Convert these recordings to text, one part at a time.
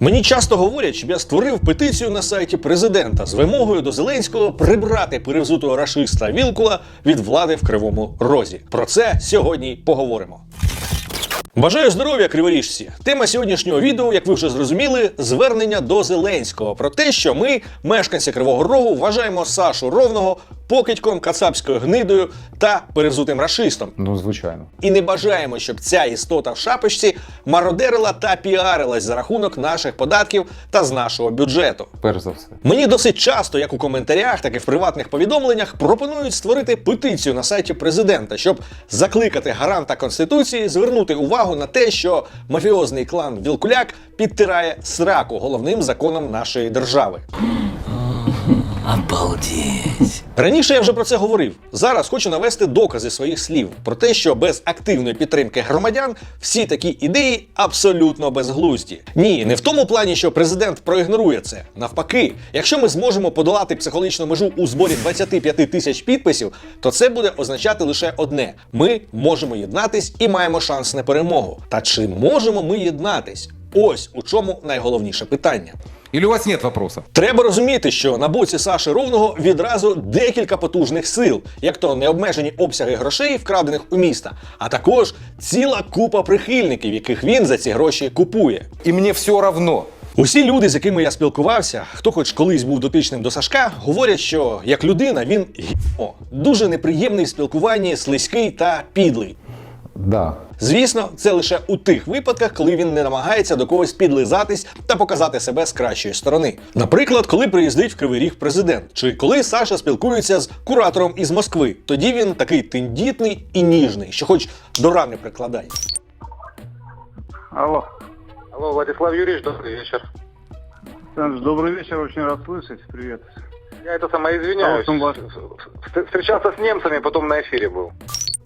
Мені часто говорять, щоб я створив петицію на сайті президента з вимогою до Зеленського прибрати перевзутого рашиста Вілкула від влади в Кривому Розі. Про це сьогодні поговоримо. Бажаю здоров'я, криворіжці! Тема сьогоднішнього відео, як ви вже зрозуміли, звернення до Зеленського про те, що ми, мешканці Кривого Рогу, вважаємо Сашу Ровного покидьком, кацапською гнидою та перевзутим рашистом. Ну, звичайно. І не бажаємо, щоб ця істота в шапочці мародерила та піарилась за рахунок наших податків та з нашого бюджету. Перш за все. Мені досить часто, як у коментарях, так і в приватних повідомленнях, пропонують створити петицію на сайті президента, щоб закликати гаранта конституції звернути увагу на те, що мафіозний клан Вілкуляк підтирає сраку головним законом нашої держави. Обалдеть. Раніше я вже про це говорив. Зараз хочу навести докази своїх слів про те, що без активної підтримки громадян всі такі ідеї абсолютно безглузді. Ні, не в тому плані, що президент проігнорує це. Навпаки, якщо ми зможемо подолати психологічну межу у зборі 25 тисяч підписів, то це буде означати лише одне: ми можемо єднатись і маємо шанс на перемогу. Та чи можемо ми єднатись? Ось у чому найголовніше питання. Или у вас нет вопросов? Треба розуміти, що на боці Саші Ровного відразу декілька потужних сил, як то необмежені обсяги грошей, вкрадених у міста, а також ціла купа прихильників, яких він за ці гроші купує. И мне все равно. Усі люди, з якими я спілкувався, хто хоч колись був дотичним до Сашка, говорять, що як людина він гіо, дуже неприємний в спілкуванні, слизький та підлий. Да. Звісно, це лише у тих випадках, коли він не намагається до когось підлизатись та показати себе з кращої сторони. Наприклад, коли приїздить в Кривий Ріг президент, чи коли Саша спілкується з куратором із Москви, тоді він такий тендітний і ніжний, що хоч до рани прикладай. Алло. Алло, Владислав Юрьевич, добрый вечер. Саныч, добрый вечер, очень рад слышать. Привет. Я это самое извиняюсь. А вот он ваш. Вст- Встречался с немцами, потом на эфире был.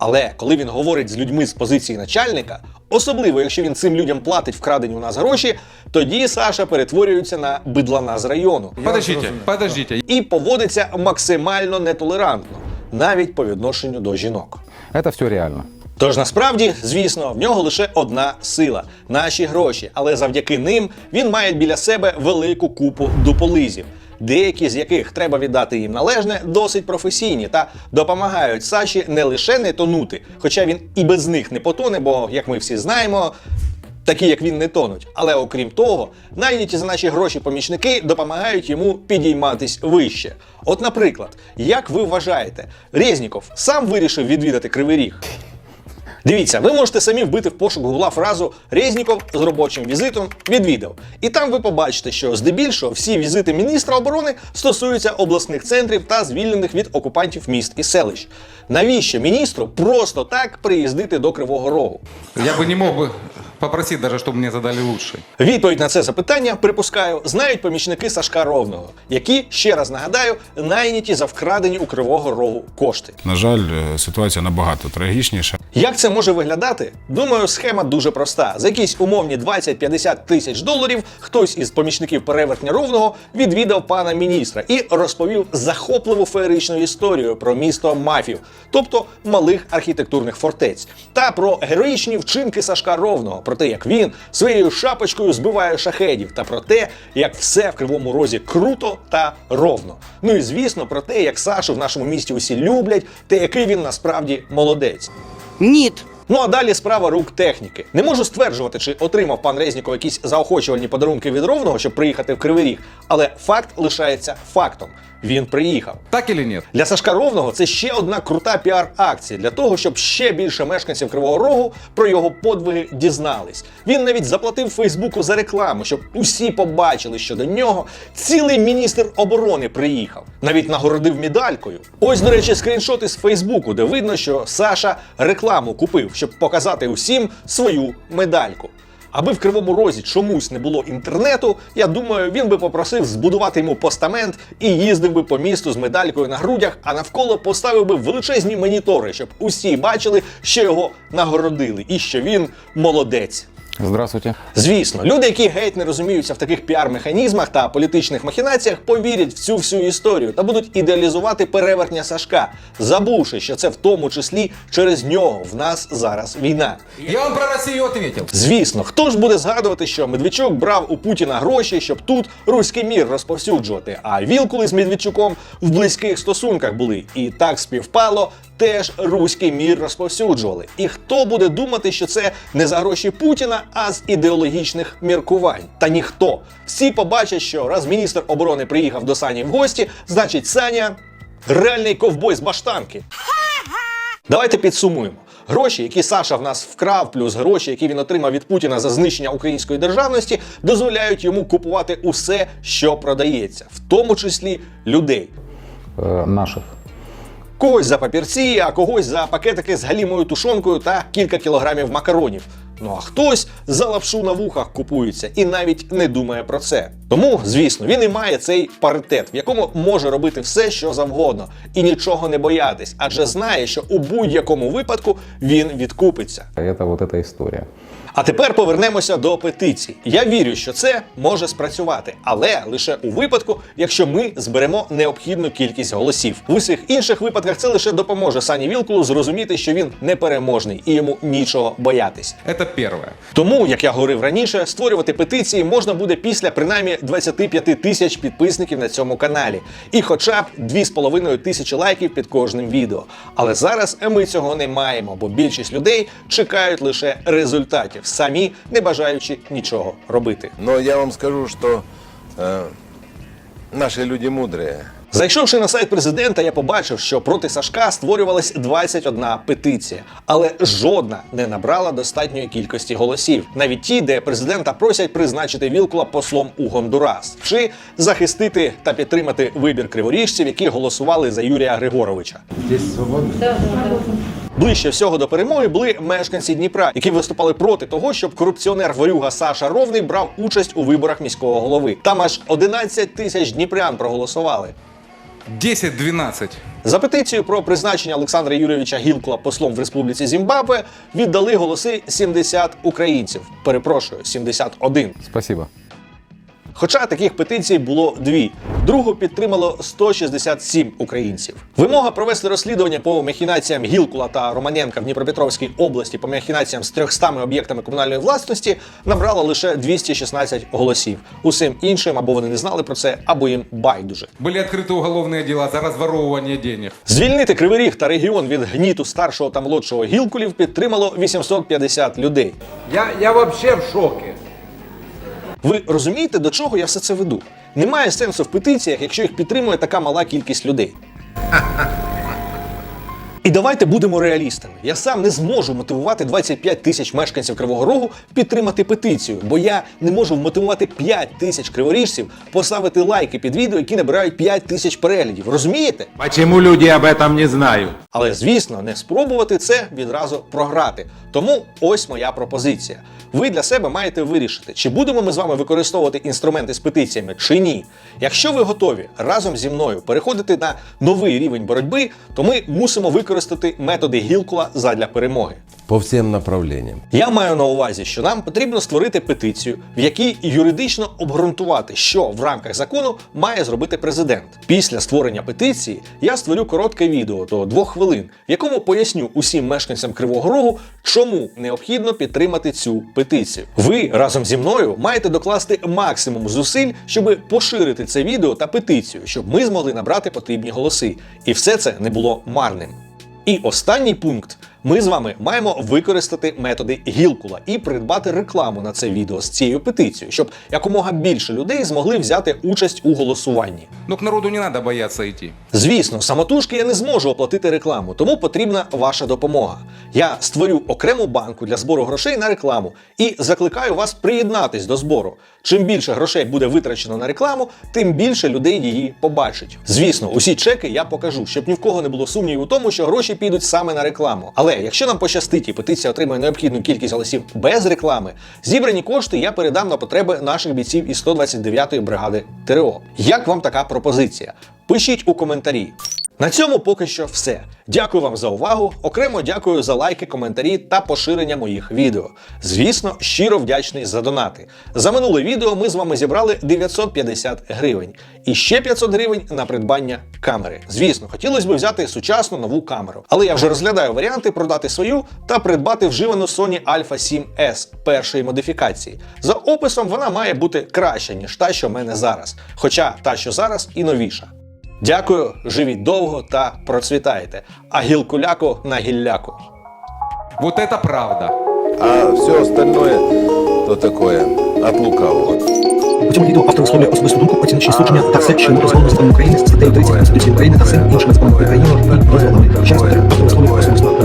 Але коли він говорить з людьми з позиції начальника, особливо якщо він цим людям платить вкрадені у нас гроші, тоді Саша перетворюється на бидлана з району. Подождите, подождите. і поводиться максимально нетолерантно, навіть по відношенню до жінок. Это все реально. Тож насправді, звісно, в нього лише одна сила наші гроші, але завдяки ним він має біля себе велику купу дуполизів. Деякі з яких треба віддати їм належне, досить професійні та допомагають Саші не лише не тонути, хоча він і без них не потоне, бо, як ми всі знаємо, такі як він не тонуть. Але окрім того, найняті за наші гроші помічники допомагають йому підійматись вище. От, наприклад, як ви вважаєте, Резніков сам вирішив відвідати Кривий Ріг? Дивіться, ви можете самі вбити в пошук гугла фразу Резніков з робочим візитом відвідав. І там ви побачите, що здебільшого всі візити міністра оборони стосуються обласних центрів та звільнених від окупантів міст і селищ. Навіщо міністру просто так приїздити до Кривого Рогу? Я би не мог бы попросить даже, чтобы мне задали лучше. Відповідь на це запитання, припускаю, знають помічники Сашка Ровного, які, ще раз нагадаю, найняті за вкрадені у Кривого Рогу кошти. На жаль, е, ситуація набагато трагічніша. Як це може виглядати? Думаю, схема дуже проста. За якісь умовні 20-50 тисяч доларів хтось із помічників перевертня ровного відвідав пана міністра і розповів захопливу феєричну історію про місто мафів, тобто малих архітектурних фортець, та про героїчні вчинки Сашка Ровного, про те, як він своєю шапочкою збиває шахедів, та про те, як все в кривому розі круто та ровно. Ну і звісно, про те, як Сашу в нашому місті усі люблять, та який він насправді молодець. Нет. Ну а далі справа рук техніки. Не можу стверджувати, чи отримав пан Резніков якісь заохочувальні подарунки від ровного, щоб приїхати в Кривий Ріг, але факт лишається фактом. Він приїхав. Так или нет? Для Сашка Ровного це ще одна крута піар-акція для того, щоб ще більше мешканців Кривого Рогу про його подвиги дізнались. Він навіть заплатив Фейсбуку за рекламу, щоб усі побачили, що до нього цілий міністр оборони приїхав. Навіть нагородив медалькою. Ось, до речі, скріншот із Фейсбуку, де видно, що Саша рекламу купив, щоб показати усім свою медальку. Аби в Кривому Розі чомусь не було інтернету, я думаю, він би попросив збудувати йому постамент і їздив би по місту з медалькою на грудях, а навколо поставив би величезні монітори, щоб усі бачили, що його нагородили і що він молодець. Здравствуйте. Звісно, люди, які геть не розуміються в таких піар-механізмах та політичних махінаціях, повірять в цю всю історію та будуть ідеалізувати перевертня Сашка, забувши, що це в тому числі через нього в нас зараз війна. Я вам про Россию ответил. Звісно, хто ж буде згадувати, що Медведчук брав у Путіна гроші, щоб тут руський мір розповсюджувати, а Вілкули з Медведчуком в близьких стосунках були. І так співпало, теж руський мір розповсюджували. І хто буде думати, що це не за гроші Путіна, а з ідеологічних міркувань? Та ніхто. Всі побачать, що раз міністр оборони приїхав до Сані в гості, значить Саня реальний ковбой з баштанки. Давайте підсумуємо. Гроші, які Саша в нас вкрав, плюс гроші, які він отримав від Путіна за знищення української державності, дозволяють йому купувати усе, що продається, в тому числі людей. Э, наших. Когось за папірці, а когось за пакетики з галімою тушонкою та кілька кілограмів макаронів. Ну а хтось за лапшу на вухах купується і навіть не думає про це. Тому, звісно, він і має цей паритет, в якому може робити все, що завгодно, і нічого не боятись, адже знає, що у будь-якому випадку він відкупиться. Это вот эта история. А тепер повернемося до петицій. Я вірю, що це може спрацювати, але лише у випадку, якщо ми зберемо необхідну кількість голосів. В усіх інших випадках це лише допоможе Сані Вілкулу зрозуміти, що він непереможний і йому нічого боятись. Это первое. Тому, як я говорив раніше, створювати петиції можна буде після принаймні 25 тисяч підписників на цьому каналі, і хоча б 2,5 тисячі лайків під кожним відео. Але зараз ми цього не маємо, бо більшість людей чекають лише результатів, самі не бажаючи нічого робити. Но я вам скажу, что э, наши люди мудрые. Зайшовши на сайт президента, я побачив, що проти Сашка створювалась 21 петиція, але жодна не набрала достатньої кількості голосів. Навіть ті, де президента просять призначити Вілкула послом у Гондурас, чи захистити та підтримати вибір криворіжців, які голосували за Юрія Григоровича. Ближче всього до перемоги були мешканці Дніпра, які виступали проти того, щоб корупціонер ворюга Саша Ровний брав участь у виборах міського голови. Там аж 11 тисяч дніпрян проголосували. 10-12. За петицію про призначення Олександра Юрійовича Гілкла послом в Республіці Зімбабве віддали голоси 70 українців. Перепрошую, 71. Спасибо. Хоча таких петицій було дві. Другу підтримало 167 українців. Вимога провести розслідування по махінаціям Гілкула та Романенка в Дніпропетровській області по махінаціям з 300 об'єктами комунальної власності набрала лише 216 голосів. Усім іншим або вони не знали про це, або їм байдуже. Были открыты уголовные дела за разворовывание денег. Звільнити Кривий Ріг та регіон від гніту старшого та молодшого гілкулів підтримало 850 людей. Я, я вообще в шоке. Ви розумієте, до чого я все це веду? Немає сенсу в петиціях, якщо їх підтримує така мала кількість людей. І давайте будемо реалістами. Я сам не зможу мотивувати 25 тисяч мешканців Кривого Рогу підтримати петицію, бо я не можу вмотивувати 5 тисяч криворіжців поставити лайки під відео, які набирають 5 тисяч переглядів. Розумієте? Почему люди об этом не знают? Але звісно, не спробувати це відразу програти. Тому ось моя пропозиція. Ви для себе маєте вирішити, чи будемо ми з вами використовувати інструменти з петиціями чи ні. Якщо ви готові разом зі мною переходити на новий рівень боротьби, то ми мусимо використати методи Гілкула задля перемоги. По всем направлениям. Я маю на увазі, що нам потрібно створити петицію, в якій юридично обґрунтувати, що в рамках закону має зробити президент. Після створення петиції я створю коротке відео до двох хвилин, в якому поясню усім мешканцям Кривого Рогу, чому необхідно підтримати цю петицію. Ви разом зі мною маєте докласти максимум зусиль, щоб поширити це відео та петицію, щоб ми змогли набрати потрібні голоси. І все це не було марним. І останній пункт. Ми з вами маємо використати методи Гілкула і придбати рекламу на це відео з цією петицією, щоб якомога більше людей змогли взяти участь у голосуванні. Но к народу не надо бояться идти. Звісно, самотужки я не зможу оплатити рекламу, тому потрібна ваша допомога. Я створю окрему банку для збору грошей на рекламу і закликаю вас приєднатись до збору. Чим більше грошей буде витрачено на рекламу, тим більше людей її побачить. Звісно, усі чеки я покажу, щоб ні в кого не було сумнівів у тому, що гроші підуть саме на рекламу. Але якщо нам пощастить і петиція отримає необхідну кількість голосів без реклами, зібрані кошти я передам на потреби наших бійців із 129-ї бригади ТРО. Як вам така пропозиція? Пишіть у коментарі. На цьому поки що все. Дякую вам за увагу. Окремо дякую за лайки, коментарі та поширення моїх відео. Звісно, щиро вдячний за донати. За минуле відео ми з вами зібрали 950 гривень. І ще 500 гривень на придбання камери. Звісно, хотілося б взяти сучасну нову камеру. Але я вже розглядаю варіанти продати свою та придбати вживану Sony Alpha 7S першої модифікації. За описом вона має бути краща, ніж та, що в мене зараз. Хоча та, що зараз, і новіша. Дякую, живіть довго та процвітайте. А гілкуляку на гілляку. Вот это правда. А все остальное, то такое, от лукавого. У цьому відео автор висловлює особисту думку, оціночні судження та все, що не дозволено законом України, статтею 30 Конституції України та всім іншими законами України і дозволами. Повторюю, автор висловлює особисту